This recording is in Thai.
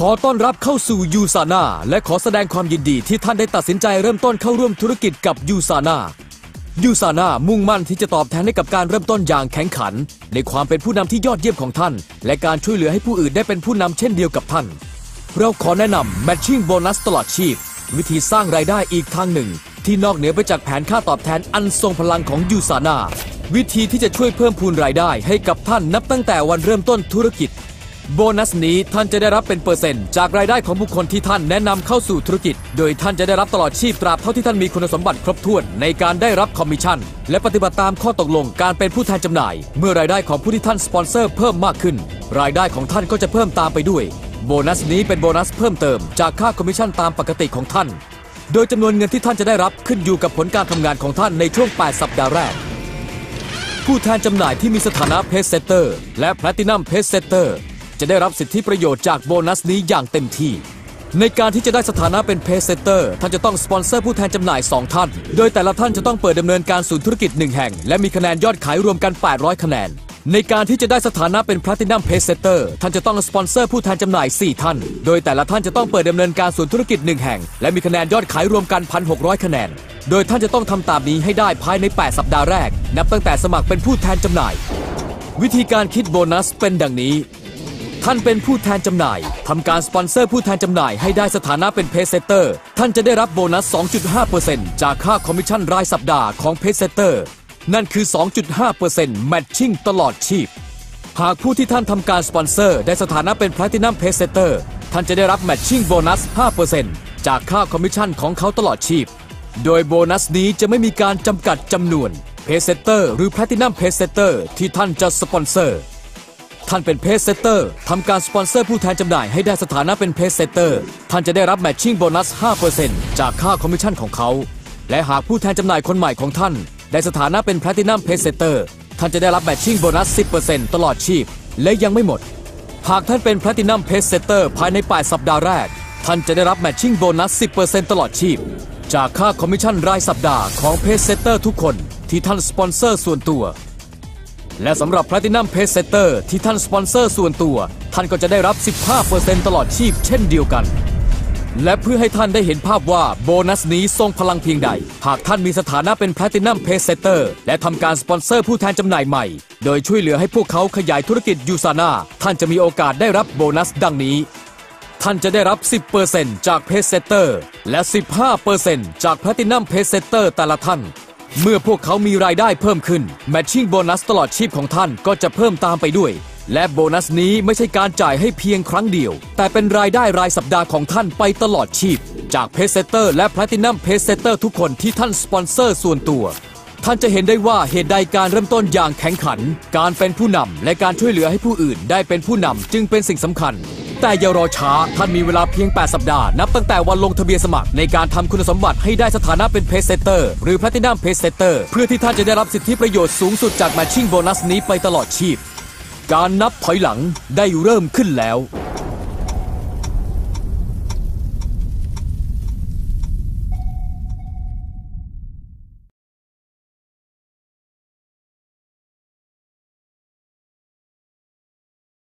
ขอต้อนรับเข้าสู่ยูซาน่าและขอแสดงความยินดีที่ท่านได้ตัดสินใจเริ่มต้นเข้าร่วมธุรกิจกับยูซาน่ายูซาน่ามุ่งมั่นที่จะตอบแทนให้กับการเริ่มต้นอย่างแข็งขัน ในความเป็นผู้นำที่ยอดเยี่ยมของท่าน และการช่วยเหลือให้ผู้อื่นได้เป็นผู้นำเช่นเดียวกับท่าน เราขอแนะนำ Matching Bonus ตลอดชีพ วิธีสร้างรายได้อีกทางหนึ่ง ที่นอกเหนือไปจากแผนค่าตอบแทนอันทรงพลังของยูซาน่าวิธีที่จะช่วยเพิ่มพูนรายได้ให้กับท่านนับตั้งแต่วันเริ่มต้นธุรกิจ โบนัสนี้ท่านจะได้รับเป็นเปอร์เซ็นต์จากรายได้ของบุคคลที่ท่านแนะนำเข้าสู่ธุรกิจ โดยท่านจะได้รับตลอดชีพตราบเท่าที่ท่านมีคุณสมบัติครบถ้วนในการได้รับคอมมิชชั่น และปฏิบัติตามข้อตกลงการเป็นผู้แทนจำหน่าย เมื่อรายได้ของผู้ที่ท่านสปอนเซอร์เพิ่มมากขึ้น รายได้ของท่านก็จะเพิ่มตามไปด้วย โบนัสนี้เป็นโบนัสเพิ่มเติมจากค่าคอมมิชชั่นตามปกติของท่าน โดยจำนวนเงินที่ท่านจะได้รับขึ้นอยู่กับผลการทำงานของท่านในช่วง 8 สัปดาห์แรกผู้แทนจำหน่ายที่มีสถานะเพ s เซเตอร์และแพลตินัมเพ s เซเตอร์ จะได้รับสิทธิประโยชน์จากโบนัสนี้อย่างเต็มที่ ในการที่จะได้สถานะเป็นเพ s เซเตอร์ท่านจะต้องสปอนเซอร์ผู้แทนจำหน่าย 2 ท่าน โดยแต่ละท่านจะต้องเปิดดำเนินการศูนย์ธุรกิจ 1 แห่ง และมีคะแนนยอดขายรวมกัน 800 คะแนน ในการที่จะได้สถานะเป็น Platinum p a y s e t t e r ท่านจะต้องสปอนเซอร์ผู้แทนจำหน่าย 4 ท่าน โดยแต่ละท่านจะต้องเปิดดำเนินการศูนย์ธุรกิจ 1 แห่ง และมีคะแนนยอดขายรวมกัน 1,600 คะแนน โดยท่านจะต้องทำตามนี้ให้ได้ภายใน 8 สัปดาห์แรก นับตั้งแต่สมัครเป็นผู้แทนจำหน่าย วิธีการคิดโบนัสเป็นดังนี้ ท่านเป็นผู้แทนจำหน่ายทำการสปอนเซอร์ผู้แทนจำหน่ายให้ได้สถานะเป็นเพ s เซเตอร์ ท่านจะได้รับโบนัส 2.5%จากค่าคอมมิชชั่นรายสัปดาห์ของเพ s เซเตอร์ นั่นคือ 2.5% Matching ตลอดชีพ หากผู้ที่ท่านทำการสปอนเซอร์ได้สถานะเป็น Platinum p a y s e t t e r ท่านจะได้รับ Matching Bonus 5%จากค่าคอมมิชชั่นของเขาตลอดชีพ โดยโบนัสนี้จะไม่มีการจำกัดจำนวน p a y s e t t e r หรือ Platinum p a y s e t t e r ที่ท่านจะสปอนเซอร์ ท่านเป็นเพ s เซเตอร์ทำการสปอนเซอร์ผู้แทนจำหน่ายให้ได้สถานะเป็นเพ s เซเตอร์ท่านจะได้รับแมทชิ่งโบนัส 5%จากค่าคอมมิชชั่นของเขา และหากผู้แทนจำหน่ายคนใหม่ของท่าน ได้สถานะเป็นแพลตินัมเพ s เซเตอร์ท่านจะได้รับแมทชิ่งโบนัส 10%ตลอดชีพ และยังไม่หมด หากท่านเป็นแพลตินัมเพ s เซเตอร์ภายใน8สัปดาห์แรก ท่านจะได้รับแมทชิ่งโบนัส 10%ตลอดชีพ จากค่าคอมมิชชั่นรายสัปดาห์ของเพ s เซเตอร์ทุกคนที่ท่านสปอนเซอร์ส่วนตัว และสำหรับ Platinum p a y s e t t e r ที่ท่านสปอนเซอร์ส่วนตัว ท่านก็จะได้รับ 15%ตลอดชีพเช่นเดียวกัน และเพื่อให้ท่านได้เห็นภาพว่าโบนัสนี้ทรงพลังเพียงใด หากท่านมีสถานะเป็น Platinum p a y s e t t e r และทำการสปอนเซอร์ผู้แทนจำหน่ายใหม่ โดยช่วยเหลือให้พวกเขาขยายธุรกิจยูซาน่าท่านจะมีโอกาสได้รับโบนัสดังนี้ท่านจะได้รับ 10%จากเพ s เซเตอร์ และ 15%จาก Platinum p a y s e t t e r แต่ละท่าน เมื่อพวกเขามีรายได้เพิ่มขึ้น Matching โบนัสตลอดชีพของท่านก็จะเพิ่มตามไปด้วย และโบนัสนี้ไม่ใช่การจ่ายให้เพียงครั้งเดียว แต่เป็นรายได้รายสัปดาห์ของท่านไปตลอดชีพ จากเพ s เซเตอร์และ Platinum p a y s e t t e r ทุกคนที่ท่านสปอนเซอร์ส่วนตัว ท่านจะเห็นได้ว่าเหตุใดการเริ่มต้นอย่างแข็งขัน การเป็นผู้นำและการช่วยเหลือให้ผู้อื่นได้เป็นผู้นำจึงเป็นสิ่งสำคัญ แต่อย่ารอช้า ท่านมีเวลาเพียง 8 สัปดาห์นับตั้งแต่วันลงทะเบียนสมัครในการทำคุณสมบัติให้ได้สถานะเป็นเพสเซเตอร์หรือ Platinum p a y s e t t e r เพื่อที่ท่านจะได้รับสิทธิประโยชน์สูงสุดจากแมทชิ่งโบนัสนี้ไปตลอดชีพ การนับถอยหลังได้เริ่มขึ้นแล้ว